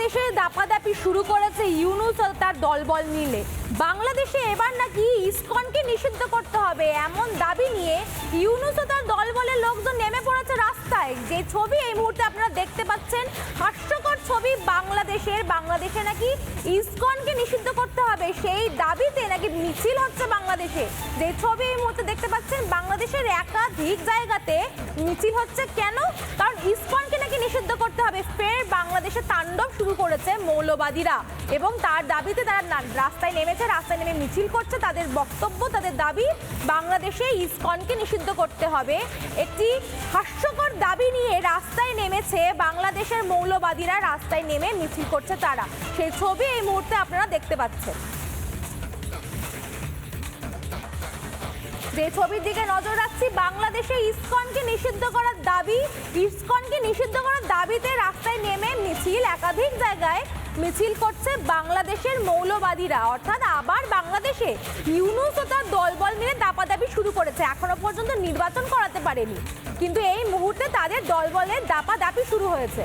বাংলাদেশে দাপাদাপি শুরু করেছে ইউনুস ও তার দলবল মিলে। বাংলাদেশে এবার নাকি ইসকনকে নিষিদ্ধ করতে হবে এমন দাবি নিয়ে ইউনুস ও তার দলবলের লোকজন নেমে পড়েছে রাস্তায়। যে ছবি এই মুহূর্তে আপনারা দেখতে পাচ্ছেন, হাস্যকর ছবি বাংলাদেশের। বাংলাদেশে নাকি ইসকনকে নিষিদ্ধ করতে হবে, সেই দাবিতে নাকি মিছিল হচ্ছে বাংলাদেশে। যে ছবি এই মুহূর্তে দেখতে পাচ্ছেন, বাংলাদেশের একাধিক জায়গাতে মিছিল হচ্ছে। কেন? কারণ ইসকনকে নাকি নিষিদ্ধ করতে হবে। ফের বাংলাদেশে তাণ্ডব শুরু করেছে মৌলবাদীরা এবং তার দাবিতে তারা রাস্তায় নেমেছে, রাস্তায় নেমে মিছিল করছে। তাদের বক্তব্য, তাদের দাবি, বাংলাদেশে ইসকনকে নিষিদ্ধ করতে হবে। একটি হাস্যকর দাবি নিয়ে রাস্তায় নেমেছে বাংলাদেশের মৌলবাদীরা, রাস্তায় নেমে মিছিল করছে তারা। সেই ছবি এই মুহূর্তে আপনারা দেখতে পাচ্ছেন। যে ছবির দিকে নজর রাখছি, বাংলাদেশে ইসকনকে নিষিদ্ধ করার দাবি, ইসকনকে নিষিদ্ধ করার দাবিতে রাস্তায় নেমে মিছিল, একাধিক জায়গায় মিছিল করছে বাংলাদেশের মৌলবাদীরা। অর্থাৎ আবার বাংলাদেশে ইউনুস ও তার দলবল মিলে দাপাদাপি শুরু করেছে। এখনও পর্যন্ত নির্বাচন করাতে পারেনি। কিন্তু এই মুহূর্তে তাদের দলবলের দাপাদাপি শুরু হয়েছে।